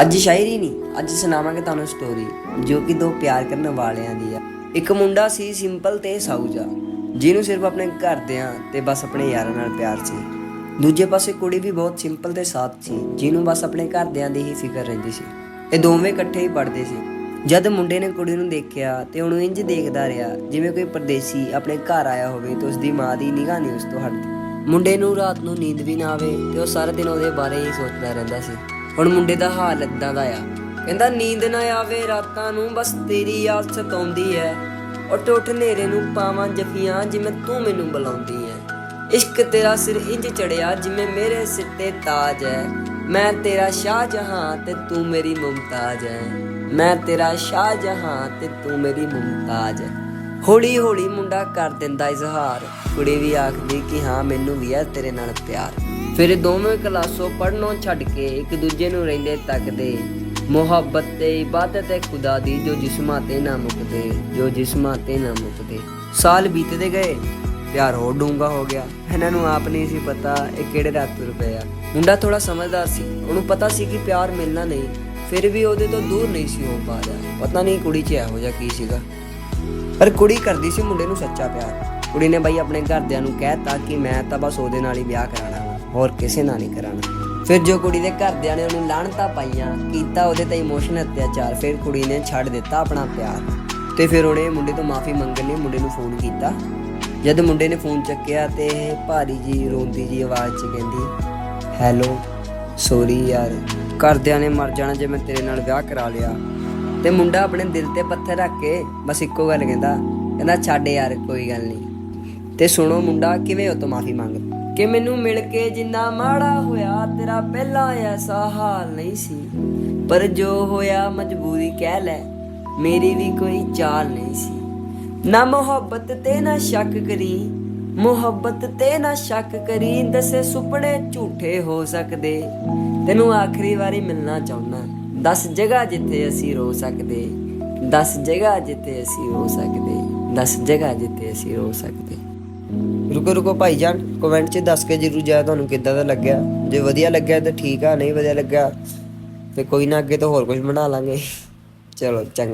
ਅੱਜ ਸ਼ਾਇਰੀ ਨਹੀਂ, ਅੱਜ ਸੁਣਾਵਾਂਗੇ ਤੁਹਾਨੂੰ ਸਟੋਰੀ ਜੋ ਕਿ ਦੋ ਪਿਆਰ ਕਰਨ ਵਾਲਿਆਂ ਦੀ ਆ। ਇੱਕ ਮੁੰਡਾ ਸੀ ਸਿੰਪਲ ਤੇ ਸਾਊਜਾ, ਜਿਹਨੂੰ ਸਿਰਫ ਆਪਣੇ ਘਰਦਿਆਂ ਤੇ ਬਸ ਆਪਣੇ ਯਾਰਾਂ ਨਾਲ ਪਿਆਰ ਸੀ। ਦੂਜੇ ਪਾਸੇ ਕੁੜੀ ਵੀ ਬਹੁਤ ਸਿੰਪਲ ਤੇ ਸਾਥ ਸੀ, ਜਿਹਨੂੰ ਬਸ ਆਪਣੇ ਘਰਦਿਆਂ ਦੀ ਹੀ ਫਿਕਰ ਰਹਿੰਦੀ ਸੀ। ਇਹ ਦੋਵੇਂ ਇਕੱਠੇ ਹੀ ਪੜ੍ਹਦੇ ਸੀ। ਜਦ ਮੁੰਡੇ ਨੇ ਕੁੜੀ ਨੂੰ ਦੇਖਿਆ ਤੇ ਉਹਨੂੰ ਇੰਜ ਦੇਖਦਾ ਰਿਹਾ, ਜਿਵੇਂ ਕੋਈ ਪਰਦੇਸੀ ਆਪਣੇ ਘਰ ਆਇਆ ਹੋਵੇ ਤੇ ਉਸ ਦੀ ਮਾਂ ਦੀ ਨਿਗਾਹ ਨਹੀਂ ਉਸ ਤੋਂ ਹਟਦੀ। ਮੁੰਡੇ ਨੂੰ ਰਾਤ ਨੂੰ ਨੀਂਦ ਵੀ ਨਾ ਆਵੇ ਤੇ ਉਹ ਸਾਰਾ ਦਿਨ ਉਹਦੇ ਬਾਰੇ ਹੀ ਸੋਚਦਾ ਰਹਿੰਦਾ ਸੀ। ਹੁਣ ਮੁੰਡੇ ਦਾ ਹਾਲ ਇਦਾਂ ਦਾ ਆ। ਕਹਿੰਦਾ, ਨੀਂਦ ਨਾ ਆਵੇ ਰਾਤਾਂ ਨੂੰ, ਬਸ ਤੇਰੀ ਯਾਦ ਸਤਾਉਂਦੀ ਐ। ਉੱਠ ਉੱਠ ਨੇਰੇ ਨੂੰ ਪਾਵਾਂ ਜਫੀਆਂ, ਜਿਵੇਂ ਤੂੰ ਮੈਨੂੰ ਬੁਲਾਉਂਦੀ ਐ। ਇਸ਼ਕ ਤੇਰਾ ਸਿਰ ਇੰਜ ਚੜਿਆ, ਜਿਵੇਂ ਮੇਰੇ ਸਿਰ ਤੇ ਤਾਜ ਐ। ਮੈਂ ਤੇਰਾ ਸ਼ਾਹ ਜਹਾਂ ਤੇ ਤੂੰ ਮੇਰੀ ਮੁਮਤਾਜ ਐ। ਮੈਂ ਤੇਰਾ ਸ਼ਾਹ ਜਹਾਂ ਤੇ ਤੂੰ ਮੇਰੀ ਮੁਮਤਾਜ ਐ। ਹੌਲੀ ਹੌਲੀ ਮੁੰਡਾ ਕਰ ਦਿੰਦਾ ਇਜ਼ਹਾਰ। ਕੁੜੀ ਵੀ ਆਖਦੀ ਕਿ, ਹਾਂ, ਮੈਨੂੰ ਵੀ ਹੈ ਤੇਰੇ ਨਾਲ ਪਿਆਰ। ਫਿਰ ਇਹ ਦੋਵੇਂ ਕਲਾਸੋਂ ਪੜਨੋਂ ਛੱਡ ਕੇ ਇੱਕ ਦੂਜੇ ਨੂੰ ਰਹਿੰਦੇ ਤੱਕਦੇ ਮੁਹੱਬਤ ਤੇ ਇਬਾਦਤ ਹੈ ਖੁਦਾ ਦੀ ਜੋ ਜਿਸਮਾਂ ਤੇ ਨਾ ਮੁੱਕਦੇ ਜੋ ਜਿਸਮਾਂ ਤੇ ਨਾ ਮੁੱਕਦੇ। ਸਾਲ ਬੀਤਦੇ ਗਏ ਪਿਆਰ ਹੋਰ ਡੂੰਗਾ ਹੋ ਗਿਆ। ਇਹਨਾਂ ਨੂੰ ਆਪ ਨਹੀਂ ਸੀ ਪਤਾ ਇਹ ਕਿਹੜੇ ਰਾਤ ਤੁਰ ਪਏ ਆ। ਮੁੰਡਾ ਥੋੜਾ ਸਮਝਦਾਰ ਸੀ ਉਹਨੂੰ ਪਤਾ ਸੀ ਕਿ ਪਿਆਰ ਮਿਲਣਾ ਨਹੀਂ ਫਿਰ ਵੀ ਉਹਦੇ ਤੋਂ ਦੂਰ ਨਹੀਂ ਸੀ ਹੋ ਪਾ ਰਿਹਾ। ਪਤਾ ਨਹੀਂ ਕੁੜੀ 'ਚ ਇਹੋ ਜਿਹਾ ਕੀ ਸੀਗਾ। ਪਰ ਕੁੜੀ ਕਰਦੀ ਸੀ ਮੁੰਡੇ ਨੂੰ ਸੱਚਾ ਪਿਆਰ। ਕੁੜੀ ਨੇ ਬਾਈ ਆਪਣੇ ਘਰਦਿਆਂ ਨੂੰ ਕਹਿਤਾ ਕਿ ਮੈਂ ਤਾਂ ਬਸ ਉਹਦੇ ਨਾਲ ਹੀ ਵਿਆਹ ਕਰਾਣਾ ਵਾ, ਹੋਰ ਕਿਸੇ ਨਾਲ ਨਹੀਂ ਕਰਾਣਾ ਫਿਰ ਜੋ ਕੁੜੀ ਦੇ ਘਰਦਿਆਂ ਨੇ ਉਹਨੂੰ ਲਾਹਣਤਾ ਪਾਈਆਂ, ਕੀਤਾ ਉਹਦੇ ਤੇ ਇਮੋਸ਼ਨਲ ਅਤਿਆਚਾਰ, ਫਿਰ ਕੁੜੀ ਨੇ ਛੱਡ ਦਿੱਤਾ ਆਪਣਾ ਪਿਆਰ। ਤੇ ਫਿਰ ਉਹਨੇ ਮੁੰਡੇ ਤੋਂ ਮਾਫੀ ਮੰਗਣ ਲਈ ਮੁੰਡੇ ਨੂੰ ਫੋਨ ਕੀਤਾ। ਜਦ ਮੁੰਡੇ ਨੇ ਫੋਨ ਚੱਕਿਆ ਤੇ ਇਹ ਭਾਰੀ ਜੀ, ਰੋਂਦੀ ਜੀ ਆਵਾਜ਼ 'ਚ ਕਹਿੰਦੀ ਹੈਲੋ ਸੋਰੀ ਯਾਰ, ਘਰਦਿਆਂ ਨੇ ਮਰ ਜਾਣਾ ਜੇ ਮੈਂ ਤੇਰੇ ਨਾਲ ਵਿਆਹ ਕਰਾ ਲਿਆ। ਤੇ ਮੁੰਡਾ ਆਪਣੇ ਦਿਲ ਤੇ ਪੱਥਰ ਰੱਖ ਕੇ ਬਸ ਇੱਕੋ ਗੱਲ ਕਹਿੰਦਾ ਕਹਿੰਦਾ, ਛੱਡ ਯਾਰ, ਕੋਈ ਗੱਲ ਨਹੀਂ। ਤੇ ਸੁਣੋ ਮੁੰਡਾ, ਕਿਵੇਂ ਉਹ ਤੋਂ ਮਾਫੀ ਮੰਗ ਕਿ ਮੈਨੂੰ ਮਿਲ ਕੇ ਜਿੰਨਾ ਮਾੜਾ ਹੋਇਆ, ਤੇਰਾ ਪਹਿਲਾਂ ਐਸਾ ਹਾਲ ਨਹੀਂ ਸੀ। ਪਰ ਜੋ ਹੋਇਆ, ਮਜਬੂਰੀ ਕਹਿ ਲੈ, ਮੇਰੀ ਵੀ ਕੋਈ ਚਾਲ ਨਹੀਂ ਸੀ। ਨਾ ਮੁਹੱਬਤ ਤੇ ਨਾ ਸ਼ੱਕ ਕਰੀ, ਮੁਹੱਬਤ ਤੇ ਨਾ ਸ਼ੱਕ ਕਰੀ, ਦਸੇ ਸੁਪਨੇ ਝੂਠੇ ਹੋ ਸਕਦੇ। ਤੈਨੂੰ ਆਖਰੀ ਵਾਰੀ ਮਿਲਣਾ ਚਾਹੁੰਦਾ, ਦਸ ਜਗ੍ਹਾ ਜਿੱਥੇ ਅਸੀਂ ਰੋ ਸਕਦੇ। ਦਸ ਜਗ੍ਹਾ ਜਿੱਥੇ ਅਸੀਂ ਰੋ ਸਕਦੇ, ਦਸ ਜਗ੍ਹਾ ਜਿੱਥੇ ਅਸੀਂ ਰੋ ਸਕਦੇ। ਰੁਕੋ ਰੁਕੋ ਭਾਈ ਜਾਨ ਕਮੈਂਟ 'ਚ ਦੱਸ ਕੇ ਜਰੂਰ ਜਾਇਆ ਤੁਹਾਨੂੰ ਕਿੱਦਾਂ ਦਾ ਲੱਗਿਆ। ਜੇ ਵਧੀਆ ਲੱਗਿਆ ਤਾਂ ਠੀਕ ਆ, ਨਹੀਂ ਵਧੀਆ ਲੱਗਿਆ ਤੇ ਕੋਈ ਨਾ ਅੱਗੇ ਤੋਂ ਹੋਰ ਕੁਝ ਬਣਾ ਲਾਂਗੇ। ਚਲੋ, ਚੰਗਾ।